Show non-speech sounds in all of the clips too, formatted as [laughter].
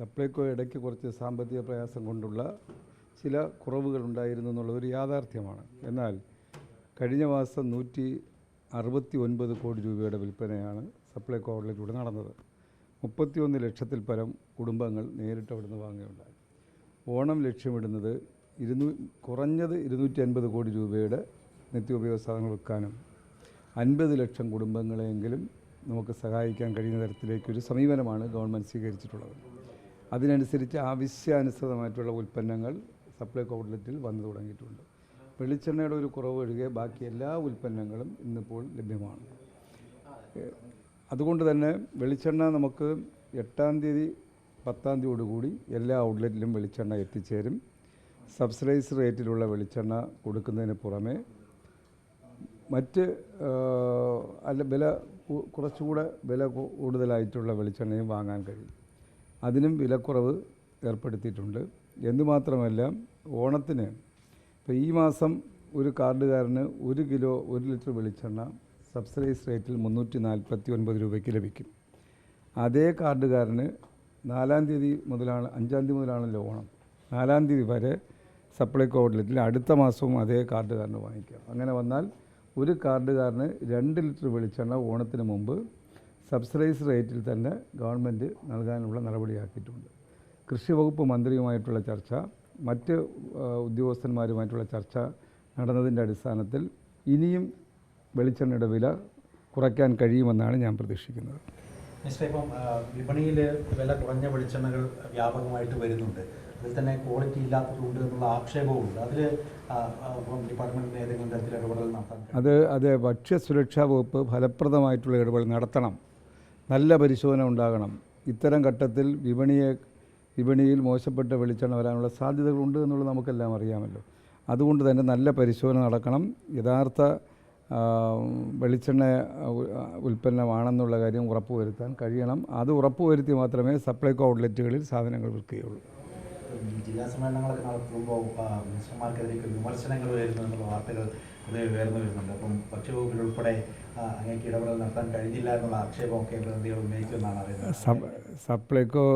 സപ്ലൈകോ ഇടയ്ക്ക് കുറച്ച് സാമ്പത്തിക പ്രയാസം കൊണ്ടുള്ള ചില കുറവുകൾ ഉണ്ടായിരുന്നു എന്നുള്ളത് ഒരു യാഥാർത്ഥ്യമാണ്. എന്നാൽ കഴിഞ്ഞ മാസം നൂറ്റി അറുപത്തി ഒൻപത് കോടി രൂപയുടെ വിൽപ്പനയാണ് സപ്ലൈകോ ഔട്ട്ലെറ്റിലൂടെ നടന്നത്. മുപ്പത്തിയൊന്ന് ലക്ഷത്തിൽ പരം കുടുംബങ്ങൾ നേരിട്ട് അവിടുന്ന് വാങ്ങുകയുണ്ടായി. ഓണം ലക്ഷ്യമിടുന്നത് ഇരുന്നൂ കുറഞ്ഞത് ഇരുന്നൂറ്റി അൻപത് കോടി രൂപയുടെ നിത്യോപയോഗ സാധനങ്ങൾ വിൽക്കാനും അൻപത് ലക്ഷം കുടുംബങ്ങളെങ്കിലും നമുക്ക് സഹായിക്കാൻ കഴിയുന്ന തരത്തിലേക്കൊരു സമീപനമാണ് ഗവൺമെന്റ് സ്വീകരിച്ചിട്ടുള്ളത്. അതിനനുസരിച്ച് ആവശ്യാനുസൃതമായിട്ടുള്ള ഉൽപ്പന്നങ്ങൾ സപ്ലൈ ഔട്ട്ലെറ്റിൽ വന്നു തുടങ്ങിയിട്ടുണ്ട്. വെളിച്ചെണ്ണയുടെ ഒരു കുറവ് ഒഴികെ ബാക്കി എല്ലാ ഉൽപ്പന്നങ്ങളും ഇന്നിപ്പോൾ ലഭ്യമാണ്. അതുകൊണ്ട് തന്നെ വെളിച്ചെണ്ണ നമുക്ക് എട്ടാം തീയതി പത്താം തീയതിയോടുകൂടി എല്ലാ ഔട്ട്ലെറ്റിലും വെളിച്ചെണ്ണ എത്തിച്ചേരും. സബ്സിഡൈസ് റേറ്റിലുള്ള വെളിച്ചെണ്ണ കൊടുക്കുന്നതിന് പുറമെ മറ്റ് അല്ല വില കുറച്ചുകൂടെ വില കൂടുതലായിട്ടുള്ള വെളിച്ചെണ്ണയും വാങ്ങാൻ കഴിയും. അതിനും വിലക്കുറവ് ഏർപ്പെടുത്തിയിട്ടുണ്ട്. എന്തുമാത്രമല്ല ഓണത്തിന് ഇപ്പോൾ ഈ മാസം ഒരു കാർഡുകാരന് ഒരു കിലോ ഒരു ലിറ്റർ വെളിച്ചെണ്ണ സബ്സിഡൈസ് റേറ്റിൽ മുന്നൂറ്റി നാൽപ്പത്തി ഒൻപത് രൂപയ്ക്ക് ലഭിക്കും. അതേ കാർഡുകാരന് നാലാം തീയതി മുതലാണ് അഞ്ചാം തീയതി മുതലാണല്ലോ ഓണം. നാലാം തീയതി വരെ സപ്ലൈകോ ഔട്ട്ലെറ്റിൽ അടുത്ത മാസവും അതേ കാർഡുകാരന് വാങ്ങിക്കാം. അങ്ങനെ വന്നാൽ ഒരു കാർഡുകാരന് രണ്ട് ലിറ്റർ വെളിച്ചെണ്ണ ഓണത്തിന് മുമ്പ് സബ്സിഡൈസ് റേറ്റിൽ തന്നെ ഗവൺമെന്റ് നൽകാനുള്ള നടപടിയാക്കിയിട്ടുണ്ട്. കൃഷി വകുപ്പ് മന്ത്രിയുമായിട്ടുള്ള ചർച്ച മറ്റ് ഉദ്യോഗസ്ഥന്മാരുമായിട്ടുള്ള ചർച്ച നടന്നതിന്റെ അടിസ്ഥാനത്തിൽ ഇനിയും വെളിച്ചെണ്ണയുടെ വില കുറയ്ക്കാൻ കഴിയുമെന്നാണ് ഞാൻ പ്രതീക്ഷിക്കുന്നത്. മിസ്റ്റർ ഇപ്പം വിപണിയിൽ വില കുറഞ്ഞ വെളിച്ചെണ്ണകൾ വ്യാപകമായിട്ട് വരുന്നുണ്ട്. അതിൽ തന്നെ ക്വാളിറ്റി ഇല്ലാത്തതുകൊണ്ട് എന്നുള്ള ആക്ഷേപവുമുണ്ട്. അതിൽ ഡിപ്പാർട്ട്മെന്റിന് ഏതെങ്കിലും തരത്തിൽ ഇടപെടൽ നടത്താൻ അത് അത് അത് ഭക്ഷ്യസുരക്ഷാ വകുപ്പ് ഫലപ്രദമായിട്ടുള്ള ഇടപെടൽ നടത്തണം. നല്ല പരിശോധന ഉണ്ടാകണം. ഇത്തരം ഘട്ടത്തിൽ വിപണിയെ വിപണിയിൽ മോശപ്പെട്ട വെളിച്ചെണ്ണ വരാനുള്ള സാധ്യതകളുണ്ട് എന്നുള്ളത് നമുക്കെല്ലാം അറിയാമല്ലോ. അതുകൊണ്ട് തന്നെ നല്ല പരിശോധന നടക്കണം. യഥാർത്ഥ വെളിച്ചെണ്ണ ഉൽപ്പന്നമാണെന്നുള്ള കാര്യം ഉറപ്പുവരുത്താൻ കഴിയണം. അത് ഉറപ്പുവരുത്തി മാത്രമേ സപ്ലൈകോ ഔട്ട്ലെറ്റുകളിൽ സാധനങ്ങൾ വിൽക്കുകയുള്ളൂ. ജില്ലാ സമ്മേളനങ്ങളൊക്കെ നടത്തുമ്പോൾ വിമർശനങ്ങൾ വരുന്നു എന്നുള്ള വാർത്തകൾ പൊതുവെ ഉയർന്നു വരുന്നുണ്ട്. അപ്പം ഭക്ഷ്യവകുപ്പിൽ ഉൾപ്പെടെ അങ്ങേക്ക് ഇടപെടൽ നടത്താൻ കഴിഞ്ഞില്ല എന്നുള്ള ആക്ഷേപമൊക്കെ പ്രതിനിധികൾ ഉന്നയിക്കുമെന്നാണ് അറിയുന്നത്. സപ്ലൈകോ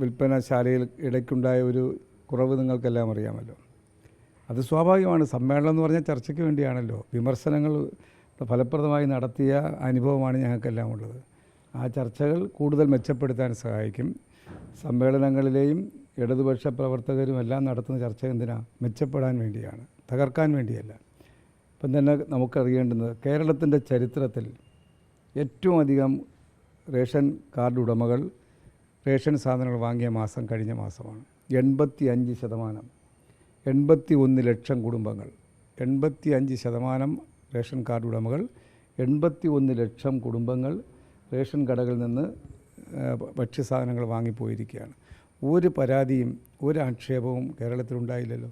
വിൽപ്പനശാലയിൽ ഇടയ്ക്കുണ്ടായ ഒരു കുറവ് നിങ്ങൾക്കെല്ലാം അറിയാമല്ലോ. അത് സ്വാഭാവികമാണ്. സമ്മേളനം എന്ന് പറഞ്ഞാൽ ചർച്ചയ്ക്ക് വേണ്ടിയാണല്ലോ. വിമർശനങ്ങൾ ഫലപ്രദമായി നടത്തിയ അനുഭവമാണ് ഞങ്ങൾക്കെല്ലാം ഉള്ളത്. ആ ചർച്ചകൾ കൂടുതൽ മെച്ചപ്പെടുത്താൻ സഹായിക്കും. സമ്മേളനങ്ങളിലെയും ഇടതുപക്ഷ പ്രവർത്തകരും എല്ലാം നടത്തുന്ന ചർച്ച എന്തിനാ? മെച്ചപ്പെടാൻ വേണ്ടിയാണ്. തകർക്കാൻ വേണ്ടിയല്ല. ഇപ്പം തന്നെ നമുക്കറിയേണ്ടുന്നത് കേരളത്തിന്റെ ചരിത്രത്തിൽ ഏറ്റവും അധികം റേഷൻ കാർഡ് ഉടമകൾ റേഷൻ സാധനങ്ങൾ വാങ്ങിയ മാസം കഴിഞ്ഞ മാസമാണ്. എൺപത്തി അഞ്ച് ശതമാനം എൺപത്തി ഒന്ന് ലക്ഷം കുടുംബങ്ങൾ എൺപത്തി അഞ്ച് ശതമാനം റേഷൻ കാർഡ് ഉടമകൾ എൺപത്തി ഒന്ന് ലക്ഷം കുടുംബങ്ങൾ റേഷൻ കടകളിൽ നിന്ന് ഭക്ഷ്യസാധനങ്ങൾ വാങ്ങിപ്പോയിരിക്കുകയാണ്. ഒരു പരാതിയും ഒരു ആക്ഷേപവും കേരളത്തിലുണ്ടായില്ലല്ലോ.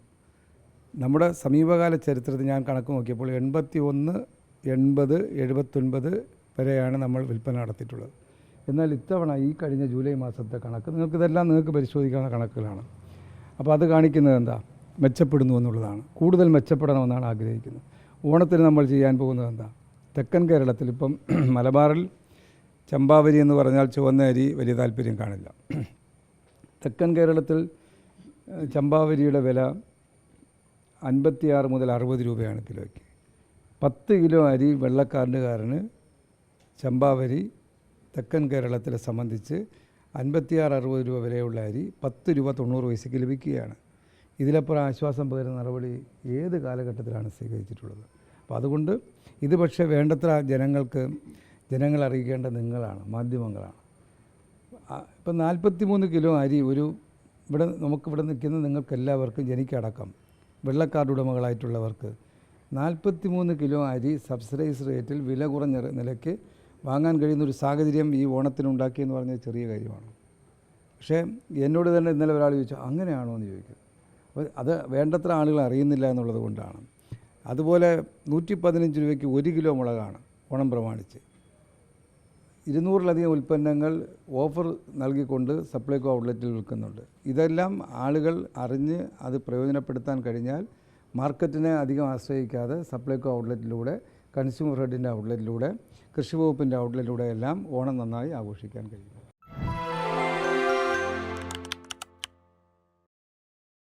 നമ്മുടെ സമീപകാല ചരിത്രത്തിൽ ഞാൻ കണക്ക് നോക്കിയപ്പോൾ എൺപത്തി ഒന്ന് എൺപത് എഴുപത്തൊൻപത് വരെയാണ് നമ്മൾ വിൽപ്പന നടത്തിയിട്ടുള്ളത്. എന്നാൽ ഇത്തവണ ഈ കഴിഞ്ഞ ജൂലൈ മാസത്തെ കണക്ക് നിങ്ങൾക്ക് ഇതെല്ലാം നിങ്ങൾക്ക് പരിശോധിക്കാവുന്ന കണക്കുകളാണ്. അപ്പോൾ അത് കാണിക്കുന്നത് എന്താ? മെച്ചപ്പെടുന്നു എന്നുള്ളതാണ്. കൂടുതൽ മെച്ചപ്പെടണമെന്നാണ് ആഗ്രഹിക്കുന്നത്. ഓണത്തിന് നമ്മൾ ചെയ്യാൻ പോകുന്നത് എന്താ? തെക്കൻ കേരളത്തിൽ ഇപ്പം [clears throat] മലബാറിൽ ചമ്പാവരി എന്ന് പറഞ്ഞാൽ ചുവന്ന അരി വലിയ താല്പര്യം കാണില്ല. [clears throat] തെക്കൻ കേരളത്തിൽ ചമ്പാവരിയുടെ വില അൻപത്തിയാറ് മുതൽ അറുപത് രൂപയാണ് കിലോയ്ക്ക്. പത്ത് കിലോ അരി വെള്ളക്കാരനുകാരന് ചമ്പാവരി തെക്കൻ കേരളത്തിലെ സംബന്ധിച്ച് അൻപത്തിയാറ് അറുപത് രൂപ വിലയുള്ള അരി പത്ത് രൂപ തൊണ്ണൂറ് പൈസയ്ക്ക് ലഭിക്കുകയാണ്. ഇതിലപ്പുറം ആശ്വാസം പകരുന്ന നടപടി ഏത് കാലഘട്ടത്തിലാണ് സ്വീകരിച്ചിട്ടുള്ളത്? അപ്പോൾ അതുകൊണ്ട് ഇത് പക്ഷേ വേണ്ടത്ര ജനങ്ങൾക്ക് ജനങ്ങൾ അറിയിക്കേണ്ട നിങ്ങളാണ് മാധ്യമങ്ങളാണ്. ഇപ്പം നാൽപ്പത്തി മൂന്ന് കിലോ അരി ഒരു ഇവിടെ നമുക്കിവിടെ നിൽക്കുന്ന നിങ്ങൾക്ക് എല്ലാവർക്കും എനിക്കടക്കം വെള്ളക്കാർഡ് ഉടമകളായിട്ടുള്ളവർക്ക് നാൽപ്പത്തി മൂന്ന് കിലോ അരി സബ്സിഡൈസ് റേറ്റിൽ വില കുറഞ്ഞ നിലയ്ക്ക് വാങ്ങാൻ കഴിയുന്ന ഒരു സാഹചര്യം ഈ ഓണത്തിനുണ്ടാക്കിയെന്ന് പറഞ്ഞ ചെറിയ കാര്യമാണ്. പക്ഷേ എന്നോട് തന്നെ ഇന്നലെ ഒരാൾ ചോദിച്ചു അങ്ങനെയാണോ? എന്ന് ചോദിക്കും. അപ്പോൾ അത് വേണ്ടത്ര ആളുകൾ അറിയുന്നില്ല എന്നുള്ളത് കൊണ്ടാണ്. അതുപോലെ നൂറ്റി പതിനഞ്ച് രൂപയ്ക്ക് ഒരു കിലോ മുളകാണ് ഓണം പ്രമാണിച്ച്. ഇരുന്നൂറിലധികം ഉൽപ്പന്നങ്ങൾ ഓഫർ നൽകിക്കൊണ്ട് സപ്ലൈകോ ഔട്ട്ലെറ്റിൽ വിൽക്കുന്നുണ്ട്. ഇതെല്ലാം ആളുകൾ അറിഞ്ഞ് അത് പ്രയോജനപ്പെടുത്താൻ കഴിഞ്ഞാൽ മാർക്കറ്റിനെ അധികം ആശ്രയിക്കാതെ സപ്ലൈകോ ഔട്ട്ലെറ്റിലൂടെ കൺസ്യൂമർ ഫെഡിന്റെ ഔട്ട്ലെറ്റിലൂടെ കൃഷി വകുപ്പിന്റെ ഔട്ട്ലെറ്റിലൂടെ എല്ലാം ഓണം നന്നായി ആഘോഷിക്കാൻ കഴിയും.